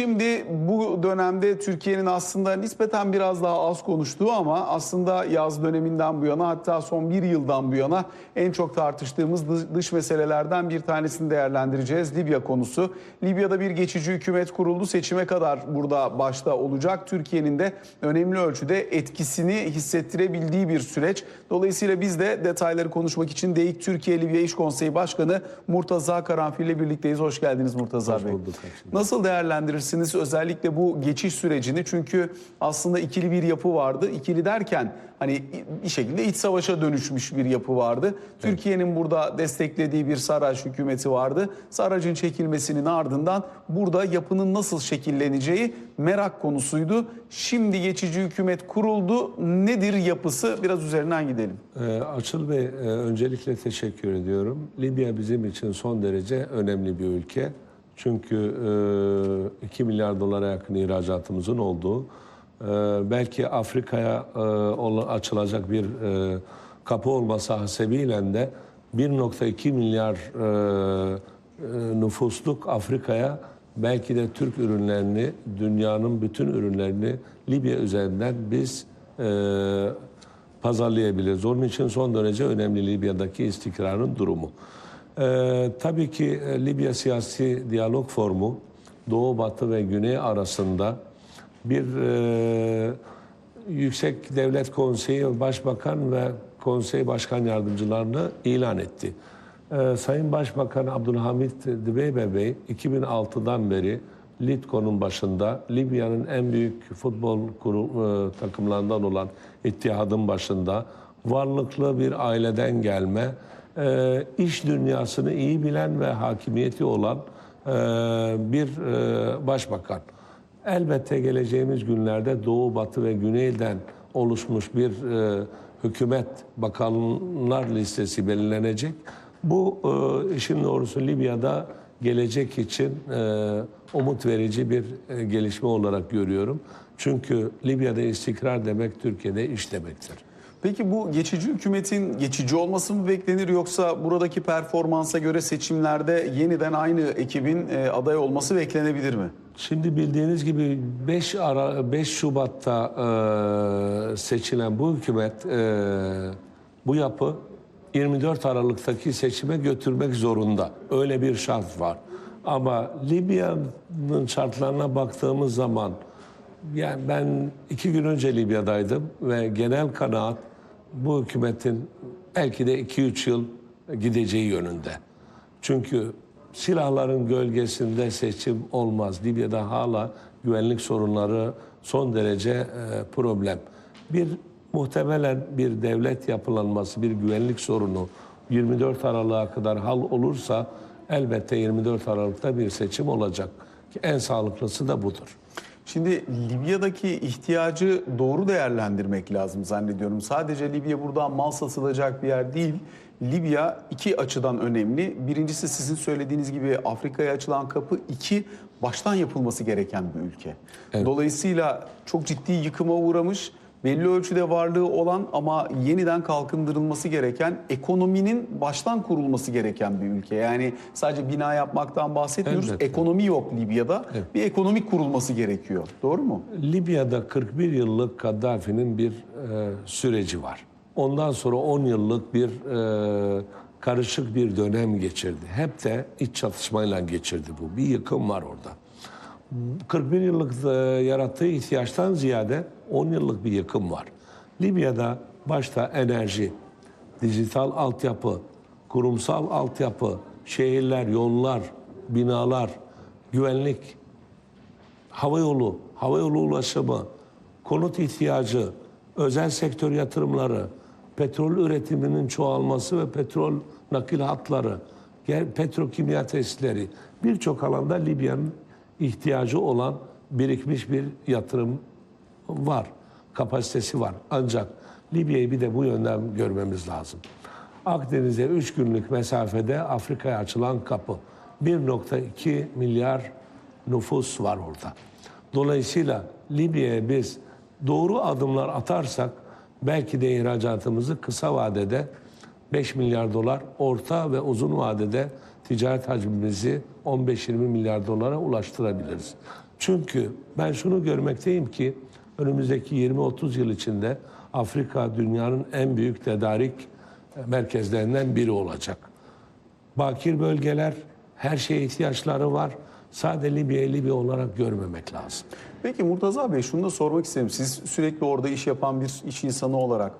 şimdi bu dönemde Türkiye'nin aslında nispeten biraz daha az konuştuğu ama aslında yaz döneminden bu yana hatta son bir yıldan bu yana en çok tartıştığımız dı- dış meselelerden bir tanesini değerlendireceğiz. Libya konusu. Libya'da bir geçici hükümet kuruldu. Seçime kadar burada başta olacak. Türkiye'nin de önemli ölçüde etkisini hissettirebildiği bir süreç. Dolayısıyla biz de detayları konuşmak için DEİK Türkiye Libya İş Konseyi Başkanı Murtaza Karanfil ile birlikteyiz. Hoş geldiniz Murtaza Hoş Bey. bulduk. Nasıl değerlendirirsiniz özellikle bu geçiş sürecini? Çünkü aslında ikili bir yapı vardı. İkili derken hani bir şekilde iç savaşa dönüşmüş bir yapı vardı. Türkiye'nin burada desteklediği bir Saraj hükümeti vardı. Saraj'ın çekilmesinin ardından burada yapının nasıl şekilleneceği merak konusuydu. Şimdi geçici hükümet kuruldu. Nedir yapısı? Biraz üzerinden gidelim. Ee, Açıl Bey, e, öncelikle teşekkür ediyorum. Libya bizim için son derece önemli bir ülke. Çünkü e, 2 milyar dolara yakın ihracatımızın olduğu, e, belki Afrika'ya e, açılacak bir e, kapı olması hasebiyle de 1.2 milyar e, nüfusluk Afrika'ya belki de Türk ürünlerini, dünyanın bütün ürünlerini Libya üzerinden biz e, pazarlayabiliriz. Onun için son derece önemli Libya'daki istikrarın durumu. Ee, tabii ki e, Libya siyasi diyalog formu Doğu, Batı ve Güney arasında bir e, Yüksek Devlet Konseyi Başbakan ve Konsey Başkan Yardımcılarını ilan etti. Ee, Sayın Başbakan Abdülhamit Dibeybe Bey 2006'dan beri Litko'nun başında Libya'nın en büyük futbol kuru, e, takımlarından olan İttihad'ın başında varlıklı bir aileden gelme, e, iş dünyasını iyi bilen ve hakimiyeti olan e, bir e, başbakan. Elbette geleceğimiz günlerde Doğu, Batı ve Güney'den oluşmuş bir e, hükümet bakanlar listesi belirlenecek. Bu e, işin doğrusu Libya'da gelecek için e, umut verici bir e, gelişme olarak görüyorum. Çünkü Libya'da istikrar demek Türkiye'de iş demektir. Peki bu geçici hükümetin geçici olması mı beklenir yoksa buradaki performansa göre seçimlerde yeniden aynı ekibin e, aday olması beklenebilir mi? Şimdi bildiğiniz gibi 5 ara 5 Şubat'ta e, seçilen bu hükümet e, bu yapı 24 Aralık'taki seçime götürmek zorunda. Öyle bir şart var. Ama Libya'nın şartlarına baktığımız zaman yani ben iki gün önce Libya'daydım ve genel kanaat bu hükümetin belki de 2-3 yıl gideceği yönünde. Çünkü silahların gölgesinde seçim olmaz. Libya'da hala güvenlik sorunları son derece e, problem. Bir muhtemelen bir devlet yapılanması, bir güvenlik sorunu 24 Aralık'a kadar hal olursa elbette 24 Aralık'ta bir seçim olacak. En sağlıklısı da budur. Şimdi Libya'daki ihtiyacı doğru değerlendirmek lazım zannediyorum. Sadece Libya buradan mal satılacak bir yer değil. Libya iki açıdan önemli. Birincisi sizin söylediğiniz gibi Afrika'ya açılan kapı. iki baştan yapılması gereken bir ülke. Dolayısıyla çok ciddi yıkıma uğramış, belli ölçüde varlığı olan ama yeniden kalkındırılması gereken, ekonominin baştan kurulması gereken bir ülke. Yani sadece bina yapmaktan bahsetmiyoruz. Elbette. Ekonomi yok Libya'da. Bir ekonomik kurulması gerekiyor. Doğru mu? Libya'da 41 yıllık Kaddafi'nin bir e, süreci var. Ondan sonra 10 yıllık bir e, karışık bir dönem geçirdi. Hep de iç çatışmayla geçirdi bu. Bir yıkım var orada. 41 yıllık e, yarattığı ihtiyaçtan ziyade 10 yıllık bir yıkım var. Libya'da başta enerji, dijital altyapı, kurumsal altyapı, şehirler, yollar, binalar, güvenlik, hava yolu, hava yolu ulaşımı, konut ihtiyacı, özel sektör yatırımları, petrol üretiminin çoğalması ve petrol nakil hatları, petrokimya tesisleri birçok alanda Libya'nın ihtiyacı olan birikmiş bir yatırım var, kapasitesi var. Ancak Libya'yı bir de bu yönden görmemiz lazım. Akdeniz'e 3 günlük mesafede Afrika'ya açılan kapı. 1.2 milyar nüfus var orada. Dolayısıyla Libya'ya biz doğru adımlar atarsak belki de ihracatımızı kısa vadede 5 milyar dolar, orta ve uzun vadede ticaret hacmimizi 15-20 milyar dolara ulaştırabiliriz. Çünkü ben şunu görmekteyim ki önümüzdeki 20-30 yıl içinde Afrika dünyanın en büyük tedarik merkezlerinden biri olacak. Bakir bölgeler, her şeye ihtiyaçları var. Sadece Libya'yı Libya olarak görmemek lazım. Peki Murtaza Bey şunu da sormak isterim. Siz sürekli orada iş yapan bir iş insanı olarak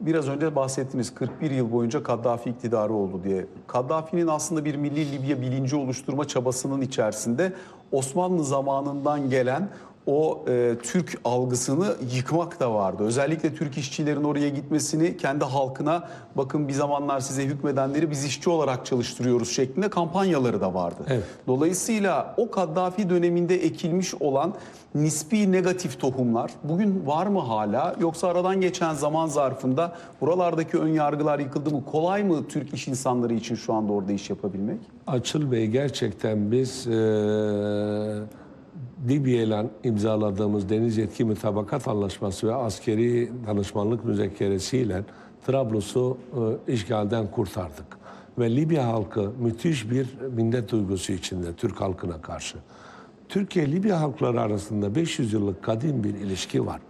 biraz önce bahsettiniz 41 yıl boyunca Kaddafi iktidarı oldu diye. Kaddafi'nin aslında bir milli Libya bilinci oluşturma çabasının içerisinde Osmanlı zamanından gelen o e, Türk algısını yıkmak da vardı. Özellikle Türk işçilerin oraya gitmesini kendi halkına bakın bir zamanlar size hükmedenleri biz işçi olarak çalıştırıyoruz şeklinde kampanyaları da vardı. Evet. Dolayısıyla o Kaddafi döneminde ekilmiş olan nispi negatif tohumlar bugün var mı hala yoksa aradan geçen zaman zarfında buralardaki ön yargılar yıkıldı mı? Kolay mı Türk iş insanları için şu anda orada iş yapabilmek? Açıl Bey gerçekten biz eee Libya ile imzaladığımız Deniz Yetki Mutabakat Anlaşması ve askeri danışmanlık müzekkeresiyle Trablus'u e, işgalden kurtardık. Ve Libya halkı müthiş bir minnet duygusu içinde Türk halkına karşı. Türkiye-Libya halkları arasında 500 yıllık kadim bir ilişki var.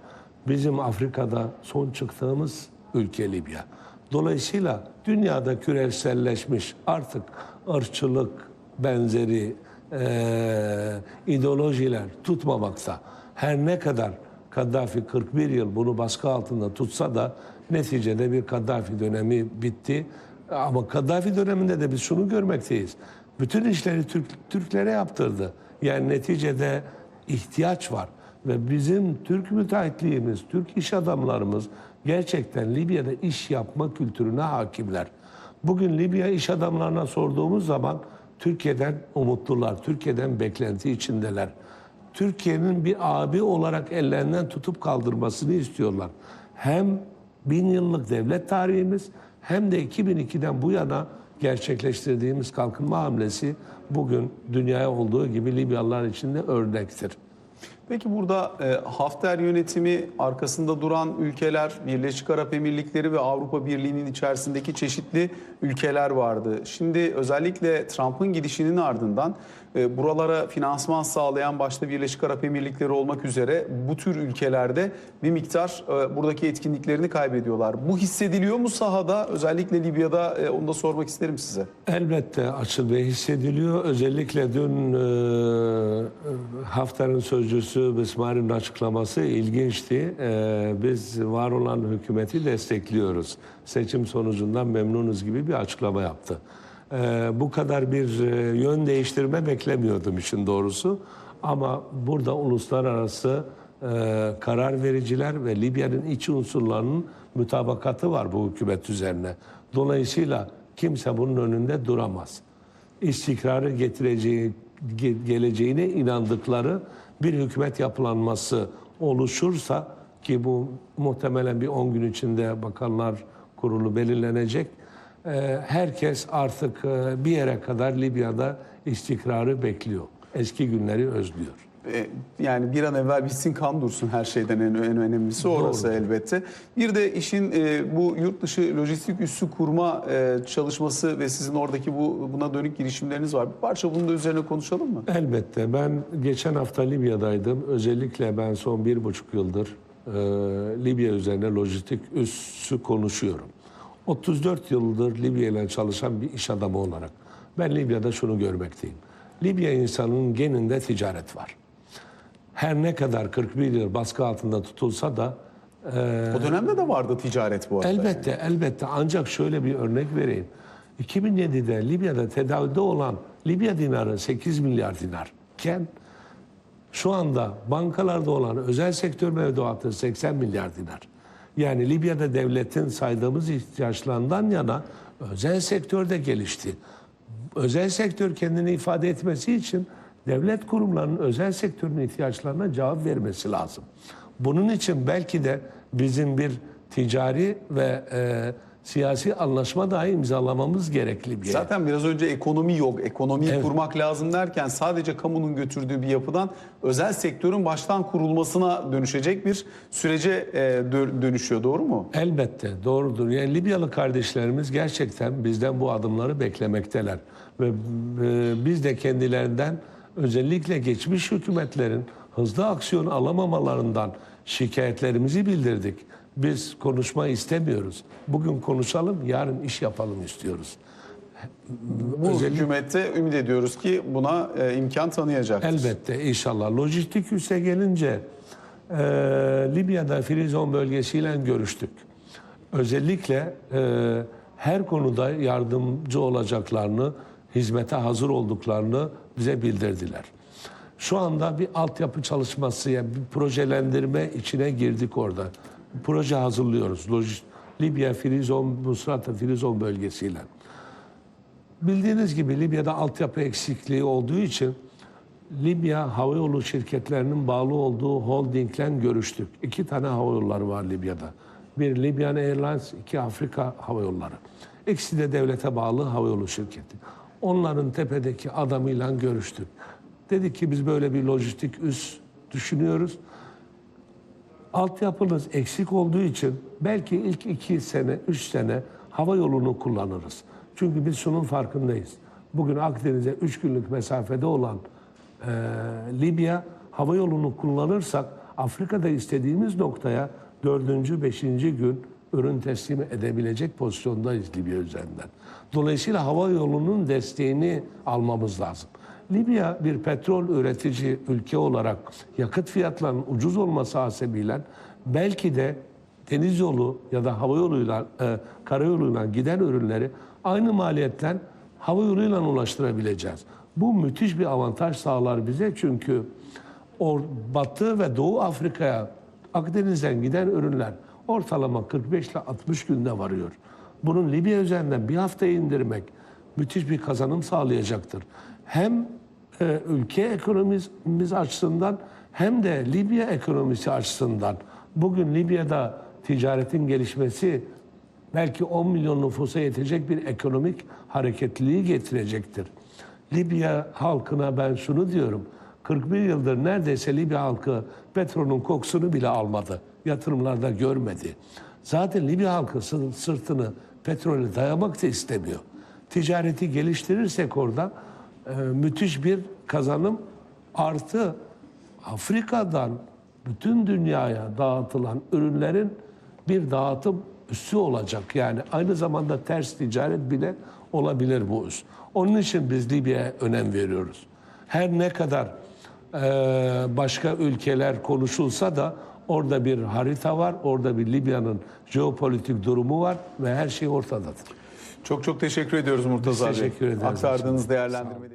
Bizim Afrika'da son çıktığımız ülke Libya. Dolayısıyla dünyada küreselleşmiş artık ırkçılık benzeri eee, ideolojiler tutmamakta. Her ne kadar Kaddafi 41 yıl bunu baskı altında tutsa da neticede bir Kaddafi dönemi bitti. Ama Kaddafi döneminde de biz şunu görmekteyiz. Bütün işleri Türk, Türklere yaptırdı. Yani neticede ihtiyaç var. Ve bizim Türk müteahhitliğimiz, Türk iş adamlarımız gerçekten Libya'da iş yapma kültürüne hakimler. Bugün Libya iş adamlarına sorduğumuz zaman Türkiye'den umutlular, Türkiye'den beklenti içindeler. Türkiye'nin bir abi olarak ellerinden tutup kaldırmasını istiyorlar. Hem bin yıllık devlet tarihimiz hem de 2002'den bu yana gerçekleştirdiğimiz kalkınma hamlesi bugün dünyaya olduğu gibi Libyalılar için de örnektir. Peki burada e, Hafter yönetimi arkasında duran ülkeler, Birleşik Arap Emirlikleri ve Avrupa Birliği'nin içerisindeki çeşitli ülkeler vardı. Şimdi özellikle Trump'ın gidişinin ardından e, buralara finansman sağlayan başta Birleşik Arap Emirlikleri olmak üzere bu tür ülkelerde bir miktar e, buradaki etkinliklerini kaybediyorlar. Bu hissediliyor mu sahada? Özellikle Libya'da e, onu da sormak isterim size. Elbette Açıl Bey hissediliyor. Özellikle dün e, Hafter'in sözcüsü Bismari'nin açıklaması ilginçti. E, biz var olan hükümeti destekliyoruz. Seçim sonucundan memnunuz gibi bir açıklama yaptı. E, bu kadar bir e, yön değiştirme beklemiyordum işin doğrusu. Ama burada uluslararası e, karar vericiler ve Libya'nın iç unsurlarının mütabakatı var bu hükümet üzerine. Dolayısıyla kimse bunun önünde duramaz. İstikrarı getireceği ge- geleceğine inandıkları bir hükümet yapılanması oluşursa ki bu muhtemelen bir 10 gün içinde bakanlar kurulu belirlenecek. e, Herkes artık e, bir yere kadar Libya'da istikrarı bekliyor. Eski günleri özlüyor. E, yani bir an evvel bitsin kan dursun her şeyden en, en önemlisi orası Doğru. elbette. Bir de işin e, bu yurt dışı lojistik üssü kurma e, çalışması ve sizin oradaki bu buna dönük girişimleriniz var. Bir parça bunun da üzerine konuşalım mı? Elbette. Ben geçen hafta Libya'daydım. Özellikle ben son bir buçuk yıldır e, Libya üzerine lojistik üssü konuşuyorum. 34 yıldır Libya ile çalışan bir iş adamı olarak ben Libya'da şunu görmekteyim. Libya insanının geninde ticaret var. Her ne kadar 41 yıl baskı altında tutulsa da e, O dönemde de vardı ticaret bu arada. Elbette, elbette. Ancak şöyle bir örnek vereyim. 2007'de Libya'da tedavide olan Libya dinarı 8 milyar dinar iken şu anda bankalarda olan özel sektör mevduatı 80 milyar dinar. Yani Libya'da devletin saydığımız ihtiyaçlarından yana özel sektör de gelişti. Özel sektör kendini ifade etmesi için devlet kurumlarının özel sektörün ihtiyaçlarına cevap vermesi lazım. Bunun için belki de bizim bir ticari ve e, siyasi anlaşma dahi imzalamamız gerekli bir yer. Zaten biraz önce ekonomi yok, ekonomiyi Evet. kurmak lazım derken sadece kamunun götürdüğü bir yapıdan özel sektörün baştan kurulmasına dönüşecek bir sürece e, dö- dönüşüyor. Doğru mu? Elbette doğrudur. Yani Libyalı kardeşlerimiz gerçekten bizden bu adımları beklemekteler. Ve e, biz de kendilerinden özellikle geçmiş hükümetlerin hızlı aksiyon alamamalarından şikayetlerimizi bildirdik. Biz konuşma istemiyoruz. Bugün konuşalım, yarın iş yapalım istiyoruz. Bu hükümette ümit ediyoruz ki buna e, imkan tanıyacaktır. Elbette inşallah. Lojistik üsse gelince e, Libya'da Firizon bölgesiyle görüştük. Özellikle e, her konuda yardımcı olacaklarını, hizmete hazır olduklarını bize bildirdiler. Şu anda bir altyapı çalışması, yani bir projelendirme içine girdik orada. Proje hazırlıyoruz. Lojist, Libya, Firizon, Musrata, Firizon bölgesiyle. Bildiğiniz gibi Libya'da altyapı eksikliği olduğu için Libya havayolu şirketlerinin bağlı olduğu holdingle görüştük. İki tane havayolları var Libya'da. Bir Libyan Airlines, iki Afrika havayolları. İkisi de devlete bağlı havayolu şirketi. Onların tepedeki adamıyla görüştük. Dedik ki biz böyle bir lojistik üs düşünüyoruz altyapınız eksik olduğu için belki ilk iki sene, üç sene hava yolunu kullanırız. Çünkü biz şunun farkındayız. Bugün Akdeniz'e üç günlük mesafede olan e, Libya hava yolunu kullanırsak Afrika'da istediğimiz noktaya dördüncü, beşinci gün ürün teslim edebilecek pozisyondayız Libya üzerinden. Dolayısıyla hava yolunun desteğini almamız lazım. Libya bir petrol üretici ülke olarak yakıt fiyatlarının ucuz olması hasebiyle belki de deniz yolu ya da hava yoluyla, e, karayoluyla giden ürünleri aynı maliyetten hava yoluyla ulaştırabileceğiz. Bu müthiş bir avantaj sağlar bize çünkü Batı ve Doğu Afrika'ya Akdeniz'den giden ürünler ortalama 45 ile 60 günde varıyor. Bunun Libya üzerinden bir hafta indirmek müthiş bir kazanım sağlayacaktır. Hem e, ülke ekonomimiz açısından hem de Libya ekonomisi açısından bugün Libya'da ticaretin gelişmesi belki 10 milyon nüfusa yetecek bir ekonomik hareketliliği getirecektir. Libya halkına ben şunu diyorum. 41 yıldır neredeyse Libya halkı petrolün kokusunu bile almadı. Yatırımlarda görmedi. Zaten Libya halkı sı- sırtını petrole dayamak da istemiyor. Ticareti geliştirirsek orada e, müthiş bir kazanım artı Afrika'dan bütün dünyaya dağıtılan ürünlerin bir dağıtım üssü olacak. Yani aynı zamanda ters ticaret bile olabilir bu üs. Onun için biz Libya'ya önem veriyoruz. Her ne kadar e, başka ülkeler konuşulsa da orada bir harita var, orada bir Libya'nın jeopolitik durumu var ve her şey ortadadır. Çok çok teşekkür ediyoruz Murtaza Bey. teşekkür ederiz. Aktardığınız değerlendirmeleri.